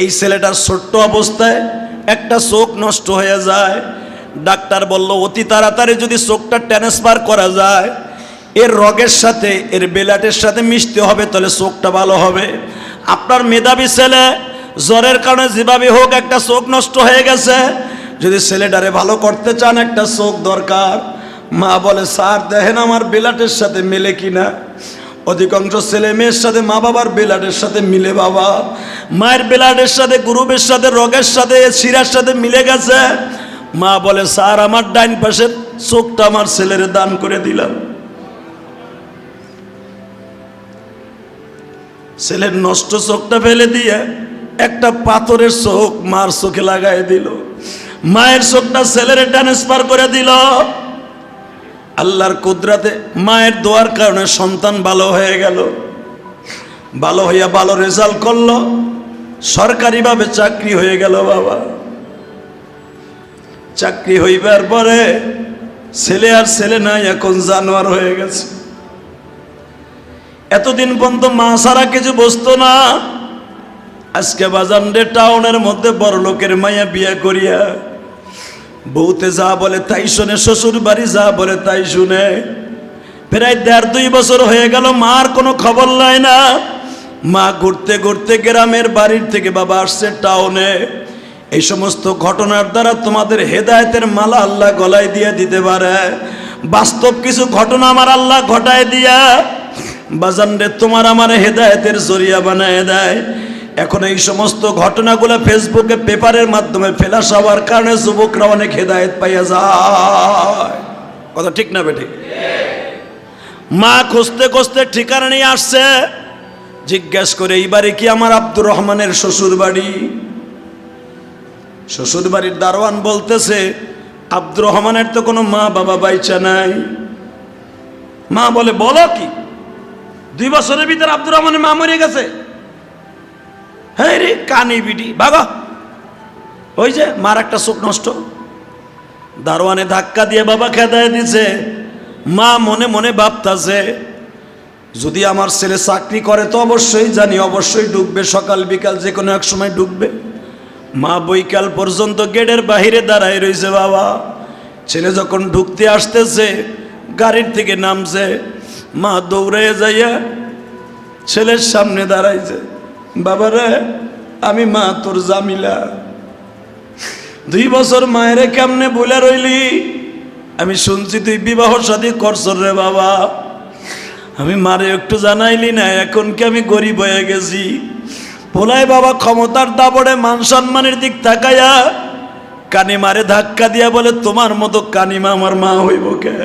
এই ছেলেটার ছোট্ট অবস্থায় একটা চোখ নষ্ট হয়ে যায়। ডাক্তার বলল, অতি তাড়াতাড়ি যদি চোখটা ট্রান্সফার করা যায়, এর রগের সাথে, এর বেলাটের সাথে মিশতে হবে, তাহলে চোখটা ভালো হবে। আপনার মেধাবী ছেলে, জ্বরের কারণে যেভাবে হোক একটা চোখ নষ্ট হয়ে গেছে। যদি ছেলেটারে ভালো করতে চান, একটা চোখ দরকার। মা বলে, স্যার, দেখেন আমার বেলাটের সাথে মেলে কিনা। অধিকাংশ ছেলে মেয়ের সাথে মা বাবার বেলাটের সাথে মিলে বাবা। মায়ের বেলাটের সাথে গ্রুপের সাথে, রগের সাথে, শিরার সাথে মিলে গেছে। মা বলে, স্যার, আমার ডাইন পাশের চোখটা আমার ছেলের দান করে দিলাম। ছেলের নষ্ট চোখটা ফেলে দিয়ে একটা পাথরের চোখ মার চোখে লাগাই দিল। মায়ের চোখটা ছেলের ট্রান্সফার করে দিল। আল্লাহর কুদরাতে মায়ের দোয়ার কারণে সন্তান ভালো হয়ে গেল। ভালো হইয়া ভালো রেজাল্ট করল। সরকারিভাবে চাকরি হয়ে গেল বাবা। চাকরি হইবার পরে ছেলে আর ছেলে নাই, এখন জানোয়ার হয়ে গেছে। এতদিন পর্যন্ত মা সারা কিছু বসতো না। আজকে বাজান্ডে টাউনের মধ্যে বড় লোকের মায়া বিয়ে করিয়া বউতে যা বলে তাই শুনে শ্বশুর বাড়ি যা বলে তাই শুনে। প্রায় দেড় দুই বছর হয়ে গেল, মার কোনো খবর নাই না। মা ঘুরতে ঘুরতে গ্রামের বাড়ির থেকে বাবা আসছে টাউনে। এই সমস্ত ঘটনার দ্বারা তোমাদের হেদায়েতের মালা আল্লাহ গলায় দিয়ে দিতে পারে। বাস্তব কিছু ঘটনা আমার আল্লাহ ঘটায় দিয়া। বাজানরে তোমার আমার হেদায়েতের জরিয়া বানায় দেয়। এখন এই সমস্ত ঘটনাগুলো ফেসবুকে পেপারের মাধ্যমে ফেলাস হওয়ার কারণে যুবকরা অনেক হেদায়েত পাইয়া যায়। কথা ঠিক না বেঠিক মা খুঁজতে খুঁজতে ঠিকানা নিয়ে আসছে। জিজ্ঞেস করে এইবারে কি আমার আব্দুর রহমানের শ্বশুর বাড়ি শ্বশুর বাড়ির দারোয়ান বলতেছে, আব্দুর রহমানের তো কোনো মা বাবা বাইচা নাই। মা বলে, বলো কি? দুই বছরের ভিতরে আব্দুর রহমানের মা মরে গেছে? হ্যাঁ রে, কানি বিটি ভাগো ওই যে, মার একটা চোখ নষ্ট। দারোয়ানে ধাক্কা দিয়ে বাবা খেদায় দিছে। মা মনে মনে ভাবতাছে, যদি আমার ছেলে চাকরি করে তো অবশ্যই জানি, অবশ্যই ডুববে, সকাল বিকাল যে কোনো এক সময় ডুববে। মা বৈকাল পর্যন্ত গেটের বাহিরে দাঁড়ায় রয়েছে বাবা। ছেলে যখন ঢুকতে আসতেছে, গাড়ির থেকে নামছে। মা দৌড়ে যাইয়া ছেলের সামনে দাঁড়াইছে। বাবারে, আমি মা, তোর জামিলা। দুই বছর মায়েরে কেমনে বলে রইলি? আমি শুনছি তুই বিবাহ সাথী করছর রে বাবা। আমি মারে একটু জানাইলি না, এখন কি আমি গরিব হয়ে গেছি? পোলাই বাবা ক্ষমতার দাবড়ে মান সম্মানের দিক তাকায়া কানি মারে ধাক্কা দিয়া বলে, তোমার মতো কানিমা আমার মা হইব কে?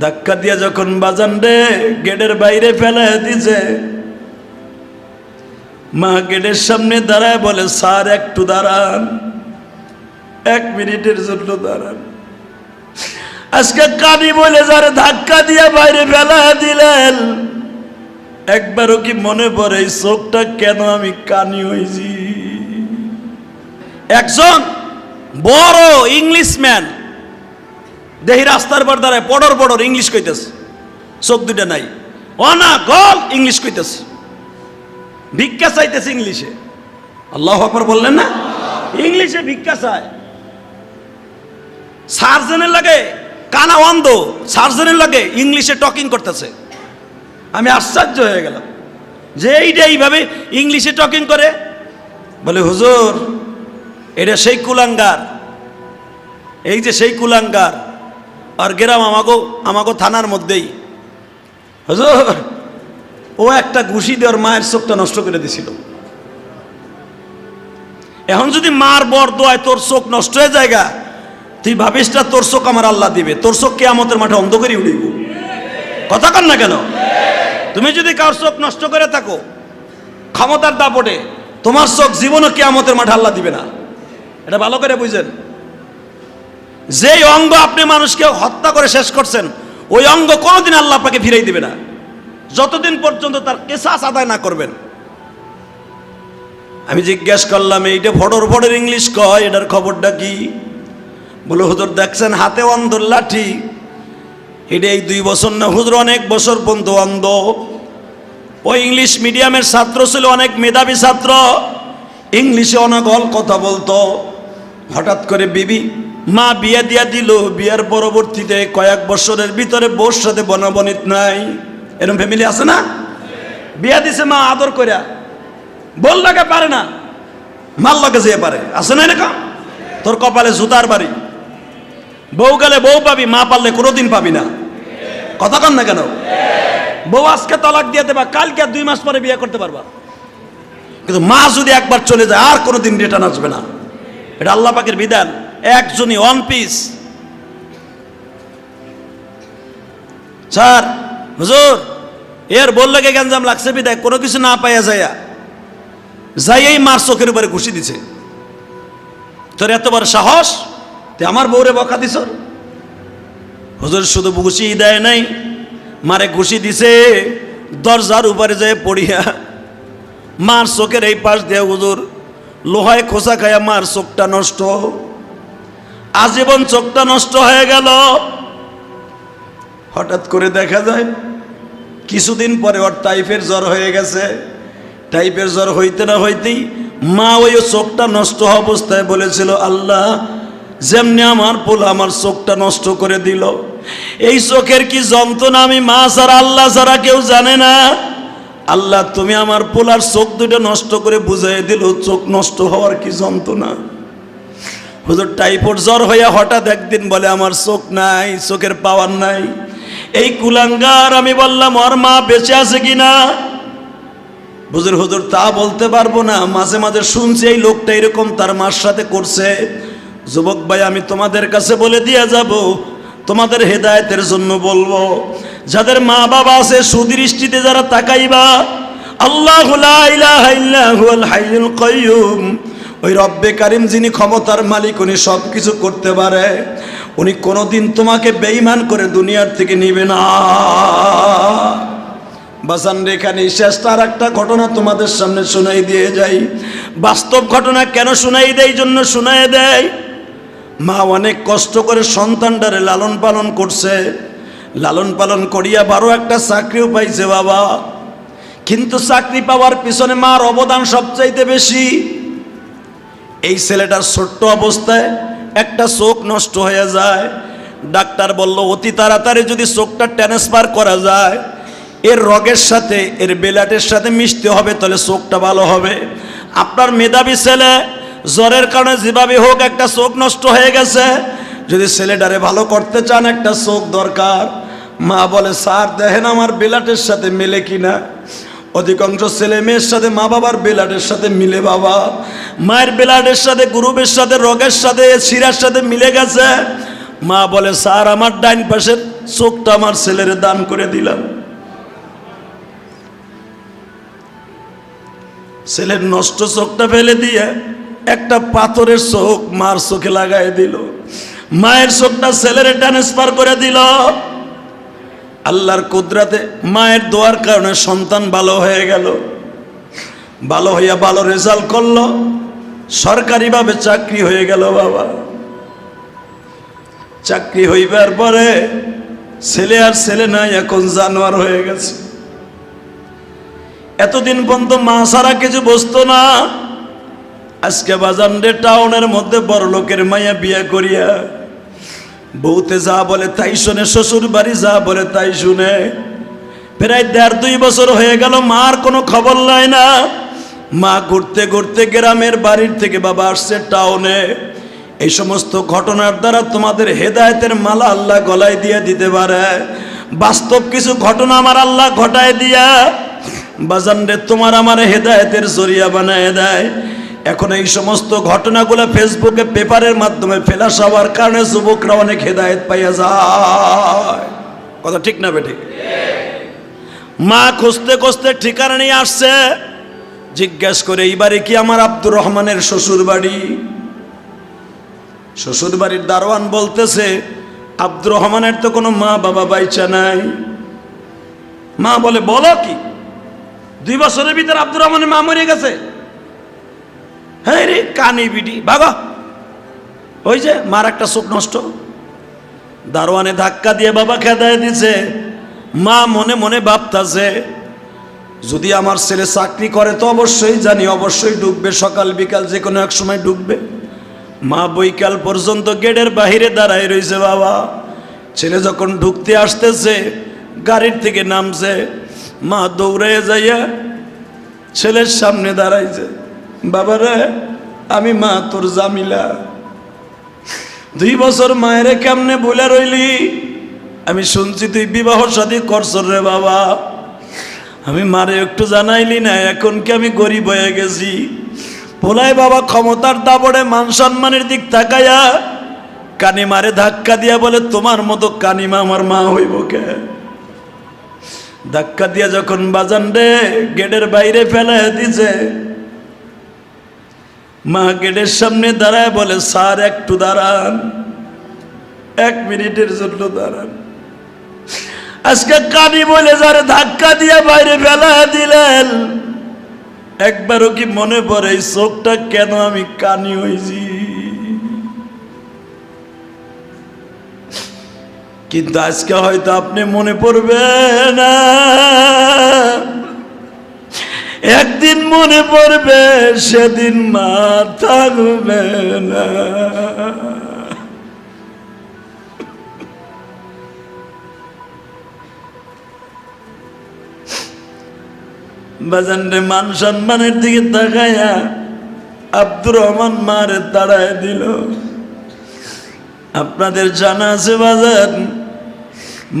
ধাক্কা দিয়া যখন বাজান রে, গেটের বাইরে ফেলায় দিছে মা গেটের সামনে দাঁড়ায় বলে, স্যার, একটু দাঁড়ান। এক মিনিটের জন্য দাঁড়ান। আজকে কানি বলে যারে ধাক্কা দিয়ে বাইরে ফেলা দিলেন। একবারও কি মনে পড়ে, এই চোখটা কেন আমি কানি হয়েছি একজন বড় ইংলিশম্যান, দেহি রাস্তার পর দাঁড়ায়, পড়র পড়র ইংলিশ কইতেছে। চোখ দুটা নাই। অনা গল ইংলিশ কইতেছে। ভিক্ষা চাইতেছে ইংলিশে। আল্লাহ আকবর বললেন না? ইংলিশে ভিক্ষা চায়। সার্জনের লাগে কানা অন্ধ, সার্জনের লাগে ইংলিশে টকিং করতেছে। আমি আশ্চর্য হয়ে গেলাম যে এইটা এইভাবে ইংলিশে টকিং করে। বলে, হুজুর, এটা সেই কুলাঙ্গার। এই যে সেই কুলাঙ্গার। আর গ্রাম আমাগো আমাগো থানার মধ্যেই। হুজুর ও একটা ঘুষি দেওয়ার মায়ের চোখটা নষ্ট করে দিছিল। এখন যদি মার বর দোয়ায় তোর চোখ নষ্ট হয়ে জায়গা তুই ভাবিস না তোর চোখ আমার আল্লাহ দিবে, তোর চোখ কে আমাদের মাঠে অন্ধ করে উড়িব। কথা কর না কেন? তুমি যদি কার চোখ নষ্ট করে থাকো, ক্ষমতার দাপটে, তোমার চোখ জীবনও কে আমাদের মাঠে আল্লাহ দিবে না। এটা ভালো করে বুঝেন। যেই অঙ্গ আপনি মানুষকে হত্যা করে শেষ করছেন, ওই অঙ্গ কোনোদিন আল্লাহ আপনাকে ফিরাই দিবে না। যতদিন পর্যন্ত তার কেসাস আদায় না করবেন। আমি জিজ্ঞেস করলাম, এইটা ফটর ফটর ইংলিশ কয়? এটার খবরটা কি? বলে, হুজুর, দেখছেন, হাতে অন্ধর লাঠি। এটা এই দুই বছর না, হুজুর, অনেক বছর পর্যন্ত অন্ধ। ও ইংলিশ মিডিয়ামের ছাত্র ছিল, অনেক মেধাবী ছাত্র। ইংলিশে অনেক অনগল কথা বলতো। হঠাৎ করে বিবি মা বিয়ে দিয়া দিল। বিয়ের পরবর্তীতে কয়েক বছরের ভিতরে বোর সাথে বনাবনিত নাই। এরকম ফ্যামিলি আছে না? বিয়া দিছে মা, আদর কইরা। বল লাগে পারে না। মাল লাগে যেয়ে পারে। আছে না এরকম? তোর কপালে জুতার বাড়ি। বউ গেলে বউ পাবি, মা পারলে কোনোদিন পাবি না। কথা কন না কেন? বউ আজকে তালাক দিয়ে দেবা, কালকে দুই মাস পরে বিয়ে করতে পারবা। কিন্তু মা যদি একবার চলে যায়, আর কোনোদিন রিটার্ন আসবে না। এটা আল্লাহ পাকের বিধান। একজনই ওয়ান পিস স্যার, হুজুর। এর বললে কে গ্যাঞ্জাম লাগছে বিদায়? কোনো কিছু না পাইয়া যাইয়া যাই এই মার চোখের উপরে ঘুষি দিছে। তোর এত বড় সাহস? তুই আমার বউরে বকা দিছ? হুজুর শুধু ঘুষি দেয় নাই, মারে ঘুষি দিছে, দরজার উপরে যায় পড়িয়া মার চোখের এই পাশ দিয়ে হুজুর লোহায় খোসা খায়া মার চোখটা নষ্ট। আজীবন চোখটা নষ্ট হয়ে গেল। হঠাৎ করে দেখা যায় কিছুদিন পরে ওর টাইফের জ্বর হয়ে গেছে। টাইপের জ্বর হইতে না হইতেই মা ওই চোখটা নষ্ট অবস্থায় বলেছিল, আল্লাহ, যেমনি আমার পোলা আমার চোখটা নষ্ট করে দিল, এই চোখের কি যন্ত্রণা আমি মা ছাড়া, আল্লাহ ছাড়া কেউ জানে না? আল্লাহ, তুমি আমার পোলার চোখ দুটো নষ্ট করে বুঝাই দিল, চোখ নষ্ট হওয়ার কি যন্ত্রণা? হুজুর, টাইফয়েড জ্বর হইয়া হঠাৎ একদিন বলে, আমার চোখ নাই, চোখের পাওয়ার নাই। এই কুলাঙ্গার আমি বললাম, ওর মা বেঁচে আছে কিনা হুজুর হুজুর, তা বলতে পারব না। মাঝে মাঝে শুনছি এই লোকটা এরকম তার মার সাথে করছে। যুবক ভাই, আমি তোমাদের কাছে বলে দিয়ে যাব। তোমাদের হেদায়তের জন্য বলব। যাদের মা বাবা আছে, সুদৃষ্টিতে যারা তাকাইবা, আল্লাহ ওই রব্বে কারিম যিনি ক্ষমতার মালিক, উনি সব কিছু করতে পারে। উনি কোনোদিন তোমাকে বেঈমান করে দুনিয়ার থেকে নিবে না। বাসান রেখানে শেষটা আর একটা ঘটনা তোমাদের সামনে শোনাই দিয়ে যাই। বাস্তব ঘটনা কেন শোনাই দেয় জন্য শোনাই দেয় মা অনেক কষ্ট করে সন্তানটারে লালন পালন করছে। লালন পালন করিয়া বারো একটা চাকরিও পাইছে বাবা। কিন্তু চাকরি পাওয়ার পিছনে মার অবদান সবচাইতে বেশি। এই ছেলেটার ছোট্ট অবস্থায় একটা চোখ নষ্ট হয়ে যায়। ডাক্তার বলল, অতি তাড়াতাড়ি যদি চোখটা ট্রান্সফার করা যায়, এর রগের সাথে, এর বেলাটের সাথে মিশতে হবে, তাহলে চোখটা ভালো হবে। আপনার মেধাবী ছেলে, জ্বরের কারণে যেভাবে হোক একটা চোখ নষ্ট হয়ে গেছে। যদি ছেলেটারে ভালো করতে চান, একটা চোখ দরকার। মা বলে, স্যার, দেখেন আমার বেলাটের সাথে মেলে কিনা। অধিকাংশ ছেলে মেয়ের সাথে মা বাবার বেলাটের সাথে মিলে বাবা। মায়ের বেলাটের সাথে, গ্রুপের সাথে, রগের সাথে, শিরার সাথে মিলে গেছে। মা বলে, স্যার, আমার ডাইন পাশের চোখটা আমার ছেলের দান করে দিলাম। ছেলের নষ্ট চোখটা ফেলে দিয়ে একটা পাথরের চোখ মার চোখে লাগাই দিল। মায়ের চোখটা ছেলের ট্রান্সফার করে দিল। আল্লাহর কুদরাতে মায়ের দোয়ার কারণে সন্তান ভালো হয়ে গেল। ভালো হইয়া ভালো রেজাল্ট করল। সরকারিভাবে চাকরি হয়ে গেল বাবা। চাকরি হইবার পরে ছেলে আর ছেলে নাই, এখন জানোয়ার হয়ে গেছে। এতদিন পর্যন্ত মা সারা কিছু বসতো না। আজকে বাজানডে টাউনের মধ্যে বড় লোকের মাইয়া বিয়া করিয়া বউতে যা বলে তাই শুনে শ্বশুর বাড়ি যা বলে তাই শুনে। প্রায় দেড় দুই বছর হয়ে গেল, মার কোনো খবর নাই না। মা ঘুরতে ঘুরতে গ্রামের বাড়ির থেকে বাবা আসছে টাউনে। এই সমস্ত ঘটনার দ্বারা তোমাদের হেদায়েতের মালা আল্লাহ গলায় দিয়ে দিতে পারে। বাস্তব কিছু ঘটনা আমার আল্লাহ ঘটায় দিয়া। বাজান রে, তোমার আমার হেদায়েতের জরিয়া বানায় দেয়। এখন এই সমস্ত ঘটনাগুলো ফেসবুকে পেপারের মাধ্যমে ফেলাস হওয়ার কারণে যুবকরা অনেক হেদায়েত পাইয়া যায়। কথা ঠিক না বেঠিক? মা খুঁজতে খুঁজতে ঠিকানা নিয়ে আসছে। জিজ্ঞেস করে এইবারে কি আমার আব্দুর রহমানের শ্বশুর বাড়ি শ্বশুর বাড়ির দারোয়ান বলতেছে, আব্দুর রহমানের তো কোনো মা বাবা বাইচা নাই। মা বলে, বলো কি? দুই বছরের ভিতরে আব্দুর রহমানের মা মরে গেছে? হ্যাঁ রে, কানে বিডি ভাগো ওই যে মার একটা চোখ নষ্ট। দারোয়ানে ধাক্কা দিয়ে বাবা খেদায় দিছে। মা মনে মনে ভাবতাছে, যদি আমার ছেলে চাকরি করে তো অবশ্যই জানি, অবশ্যই ডুববে, সকাল বিকাল যে কোনো এক সময় ডুববে। মা বৈকাল পর্যন্ত গেটের বাহিরে দাঁড়ায় রয়েছে বাবা। ছেলে যখন ঢুকতে আসতেছে, গাড়ির থেকে নামছে। মা দৌড়ে যাইয়া ছেলের সামনে দাঁড়াইছে। বাবারে, আমি মা, তোর জামিলা। দুই বছর মায়েরে কেমনে বলে রইলি? আমি শুনছি তুই বিবাহ শাদী করছর রে বাবা। আমি মারে একটু জানাইলি না, এখন কি আমি গরিব হয়ে গেছি? পোলাই বাবা ক্ষমতার দাবড়ে মান সম্মানের দিক তাকাইয়া কানি মারে ধাক্কা দিয়া বলে, তোমার মতো কানিমা আমার মা হইব কে? ধাক্কা দিয়া যখন বাজান রে, গেটের বাইরে ফেলা দিছে মা গেটের সামনে দাঁড়ায় বলে, স্যার, একটু দাঁড়ান। এক মিনিটের জন্য দাঁড়ান। আজকে কানি বলে, যারে ধাক্কা দিয়ে বাইরে বেলা দিলেন। একবারও কি মনে পড়ে, এই চোখটা কেন আমি কানি হয়েছি কিন্তু আজকে হয়তো আপনি মনে পড়বে না। একদিন মনে পড়বে, সেদিন মা থাকবে না। বাজানরে মান সম্মানের দিকে তাকাইয়া আব্দুর রহমান মারে তাড়ায় দিল। আপনাদের জানা আছে বাজান,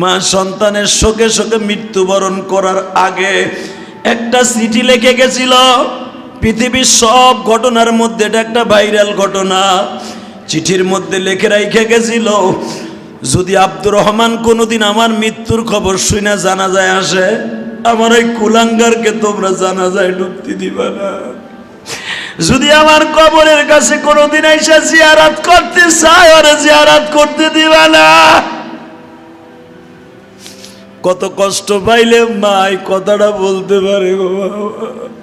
মা সন্তানের শোকে শোকে মৃত্যুবরণ করার আগে একটা চিঠি লিখে গেছিল, পৃথিবীর সব ঘটনার মধ্যে এটা একটা ভাইরাল ঘটনা। চিঠির মধ্যে লিখে রাইখে গেছিল, যদি আব্দুর রহমান কোনোদিন আমার মৃত্যুর খবর শুনে জানা যায় আসে, আমার ওই কুলাঙ্গারকে তোমরা জানা যায় ঢুকতে দিবা না। যদি আমার কবরের কাছে কোনোদিন এসে জিয়ারাত করতে চায়, ওরে জিয়ারাত করতে দিবা না। কত কষ্ট পাইলে মাই কথাটা বলতে পারে গো বাবা।